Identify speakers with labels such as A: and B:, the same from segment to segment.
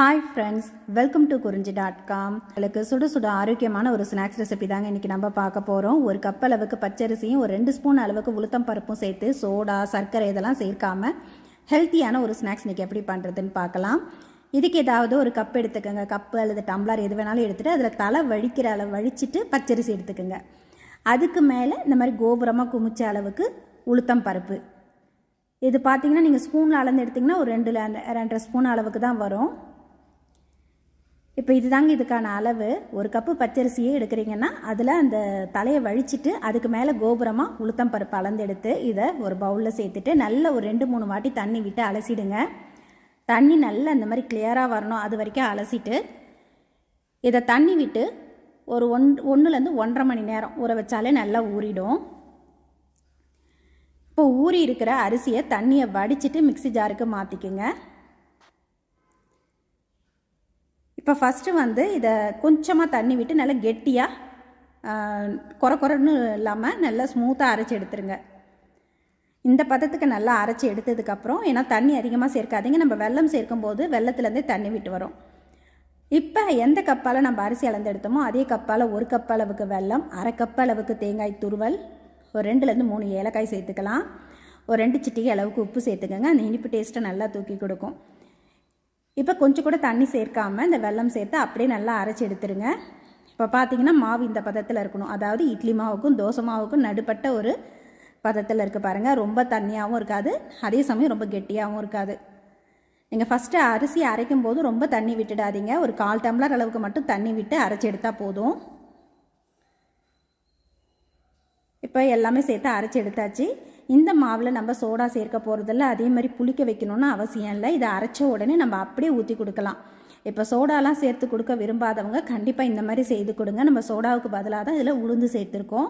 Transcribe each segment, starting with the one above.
A: Hi friends welcome to Kurinji dot com உங்களுக்கு சுட சுட ஆரோக்கியமான ஒரு ஸ்நாக்ஸ் ரெசிபி தாங்க இன்றைக்கி நம்ம பார்க்க போகிறோம் ஒரு கப் அளவுக்கு பச்சரிசியும் ஒரு ரெண்டு ஸ்பூன் அளவுக்கு உளுத்தம் பருப்பும் சேர்த்து சோடா சர்க்கரை இதெல்லாம் சேர்க்காம ஹெல்த்தியான ஒரு ஸ்நாக்ஸ் இன்றைக்கி எப்படி பண்ணுறதுன்னு பார்க்கலாம். இதுக்கு ஏதாவது ஒரு கப் எடுத்துக்கோங்க. கப்பு அல்லது டம்ளர் எது வேணாலும் எடுத்துகிட்டு அதில் தலை வழிக்கிற அளவு வழிச்சிட்டு பச்சரிசி எடுத்துக்கோங்க. அதுக்கு மேலே இந்த மாதிரி கோபுரமாக குமிச்ச அளவுக்கு உளுத்தம் பருப்பு. இது பார்த்தீங்கன்னா நீங்கள் ஸ்பூனில் அளந்து எடுத்திங்கன்னா ஒரு ரெண்டு ரெண்டரை ஸ்பூன் அளவுக்கு தான் வரும். இப்போ இதுதாங்க இதுக்கான அளவு. ஒரு கப்பு பச்சரிசியே எடுக்கிறீங்கன்னா அதில் அந்த தலையை வழிச்சிட்டு அதுக்கு மேலே கோபுரமாக உளுத்தம் பருப்பு அளந்து எடுத்து இதை ஒரு பவுலில் சேர்த்துட்டு நல்ல ஒரு ரெண்டு மூணு வாட்டி தண்ணி விட்டு அலசிடுங்க. தண்ணி நல்லா இந்த மாதிரி கிளியராக வரணும். அது வரைக்கும் அலசிட்டு இதை தண்ணி விட்டு ஒரு ஒன் ஒன்றுலேருந்து ஒன்றரை மணி நேரம் ஊற வச்சாலே நல்லா ஊறிடும். இப்போ ஊறி இருக்கிற அரிசியை தண்ணியை வடிச்சிட்டு மிக்சி ஜாருக்கு மாற்றிக்குங்க இப்போ ஃபஸ்ட்டு வந்து இதை கொஞ்சமாக தண்ணி விட்டு நல்லா கெட்டியாக குறை குறைன்னு இல்லாமல் நல்லா ஸ்மூத்தாக அரைச்சி எடுத்துருங்க. இந்த பதத்துக்கு நல்லா அரைச்சி எடுத்ததுக்கப்புறம் ஏன்னா தண்ணி அதிகமாக சேர்க்காதீங்க. நம்ம வெள்ளம் சேர்க்கும்போது வெள்ளத்துலேருந்தே தண்ணி விட்டு வரும். இப்போ எந்த கப்பால் நம்ம அரிசி அளந்து எடுத்தோமோ அதே கப்பால் ஒரு கப் அளவுக்கு வெல்லம் அரை கப் அளவுக்கு தேங்காய் துருவல் ஒரு ரெண்டுலேருந்து மூணு ஏலக்காய் சேர்த்துக்கலாம். ஒரு ரெண்டு சிட்டிகை அளவுக்கு உப்பு சேர்த்துக்கோங்க. அந்த இனிப்பு டேஸ்ட்டை நல்லா தூக்கி கொடுக்கும். இப்போ கொஞ்சம் கூட தண்ணி சேர்க்காமல் இந்த வெல்லம் சேர்த்து அப்படியே நல்லா அரைச்சி எடுத்துருங்க. இப்போ பார்த்தீங்கன்னா மாவு இந்த பதத்தில் இருக்கணும். அதாவது இட்லி மாவுக்கும் தோசை மாவுக்கும் நடுப்பட்ட ஒரு பதத்தில் இருக்க பாருங்கள் ரொம்ப தண்ணியாகவும் இருக்காது. அதே சமயம் ரொம்ப கெட்டியாகவும் இருக்காது. நீங்கள் ஃபஸ்ட்டு அரிசி அரைக்கும் போது ரொம்ப தண்ணி விட்டுடாதீங்க. ஒரு கால் டம்ளர் அளவுக்கு மட்டும் தண்ணி விட்டு அரைச்சி எடுத்தால் போதும். இப்போ எல்லாமே சேர்த்து அரைச்சி எடுத்தாச்சு. இந்த மாவில் நம்ம சோடா சேர்க்க போகிறதில்ல அதே மாதிரி புளிக்க வைக்கணும்னு அவசியம் இல்லை. இதை அரைச்ச உடனே நம்ம அப்படியே ஊற்றி கொடுக்கலாம். இப்போ சோடாலாம் சேர்த்து கொடுக்க விரும்பாதவங்க கண்டிப்பாக இந்த மாதிரி செய்து கொடுங்க. நம்ம சோடாவுக்கு பதிலாக தான் இதில் உளுந்து சேர்த்துருக்கோம்.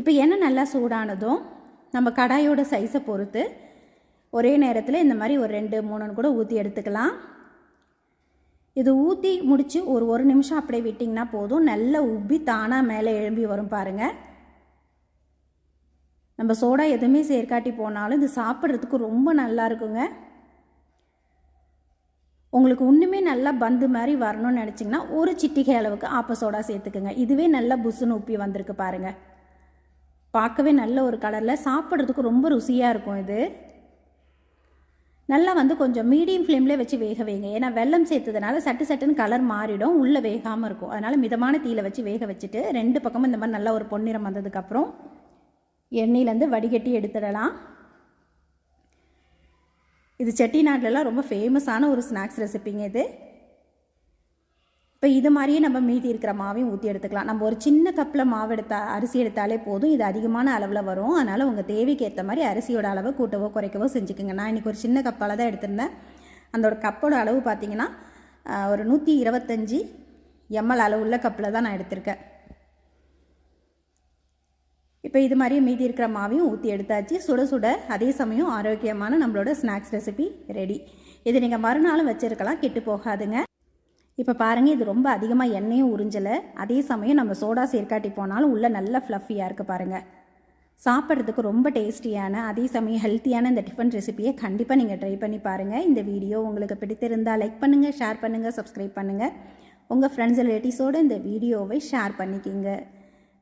A: இப்போ எண்ணெய் நல்லா சூடானதும் நம்ம கடாயோட சைஸை பொறுத்து ஒரே நேரத்தில் இந்த மாதிரி ஒரு ரெண்டு மூணுன்னு கூட ஊற்றி எடுத்துக்கலாம். இது ஊற்றி முடித்து ஒரு ஒரு நிமிஷம் அப்படியே விட்டிங்கன்னா போதும். நல்லா உப்பி தானாக மேலே எழும்பி வரும் பாருங்கள் நம்ம சோடா எதுவுமே சேர்க்காட்டி போனாலும் இது சாப்பிட்றதுக்கு ரொம்ப நல்லா இருக்குங்க. உங்களுக்கு ஒன்றுமே நல்லா பந்து மாதிரி வரணும்னு நினச்சிங்கன்னா ஒரு சிட்டிகை அளவுக்கு ஆப்ப சோடா சேர்த்துக்குங்க. இதுவே நல்லா புஸ்ஸுன்னு உப்பி வந்திருக்கு பாருங்கள் பார்க்கவே நல்ல ஒரு கலரில் சாப்பிட்றதுக்கு ரொம்ப ருசியாக இருக்கும் இது. நல்லா வந்து கொஞ்சம் மீடியம் ஃப்ளேம்லேயே வச்சு வேக வைங்க. ஏன்னா வெள்ளம் சேர்த்ததுனால சட்டு சட்டுன்னு கலர் மாறிடும் உள்ளே வேகாமல் இருக்கும். அதனால் மிதமான தீயில் வச்சு வேக வச்சுட்டு ரெண்டு பக்கமும் இந்த மாதிரி நல்லா ஒரு பொன்னிறம் வந்ததுக்கப்புறம் எண்ணெயிலேருந்து வடிகட்டி எடுத்துடலாம். இது செட்டிநாட்டிலலாம் ரொம்ப ஃபேமஸான ஒரு ஸ்நாக்ஸ் ரெசிப்பிங்க இது. இப்போ இது மாதிரியே நம்ம மீதி இருக்கிற மாவையும் ஊற்றி எடுத்துக்கலாம். நம்ம ஒரு சின்ன கப்பில் மாவு எடுத்தா அரிசி எடுத்தாலே போதும். இது அதிகமான அளவில் வரும். அதனால் உங்கள் தேவைக்கு ஏற்ற மாதிரி அரிசியோட அளவை கூட்டவோ குறைக்கவோ செஞ்சுக்கோங்க. நான் இன்றைக்கி ஒரு சின்ன கப்பால் தான் எடுத்திருந்தேன். அதோட கப்போட அளவு பார்த்திங்கன்னா ஒரு நூற்றி இருபத்தஞ்சி எம்எல் அளவுள்ள கப்பில் தான் நான் எடுத்திருக்கேன். இப்போ இது மாதிரி மீதி இருக்கிற மாவையும் ஊற்றி எடுத்தாச்சு. சுட சுட அதே சமயம் ஆரோக்கியமான நம்மளோட ஸ்நாக்ஸ் ரெசிபி ரெடி. இது நீங்கள் மறுநாளும் வச்சுருக்கலாம். கெட்டு போகாதுங்க. இப்போ பாருங்கள் இது ரொம்ப அதிகமாக எண்ணெயும் உறிஞ்சலை. அதே சமயம் நம்ம சோடா சேர்க்காட்டி போனாலும் உள்ளே நல்ல ஃப்ளஃபியாக இருக்குது பாருங்கள் சாப்பிட்றதுக்கு ரொம்ப டேஸ்டியான அதே சமயம் ஹெல்த்தியான இந்த டிஃபன் ரெசிபியை கண்டிப்பாக நீங்கள் ட்ரை பண்ணி பாருங்கள் இந்த வீடியோ உங்களுக்கு பிடித்திருந்தால் லைக் பண்ணுங்கள் ஷேர் பண்ணுங்கள் சப்ஸ்கிரைப் பண்ணுங்கள் உங்கள் ஃப்ரெண்ட்ஸ் ரிலேட்டிவ்ஸோடு இந்த வீடியோவை ஷேர் பண்ணிக்கிங்க.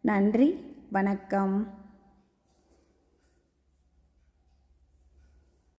A: நன்றி. வணக்கம்.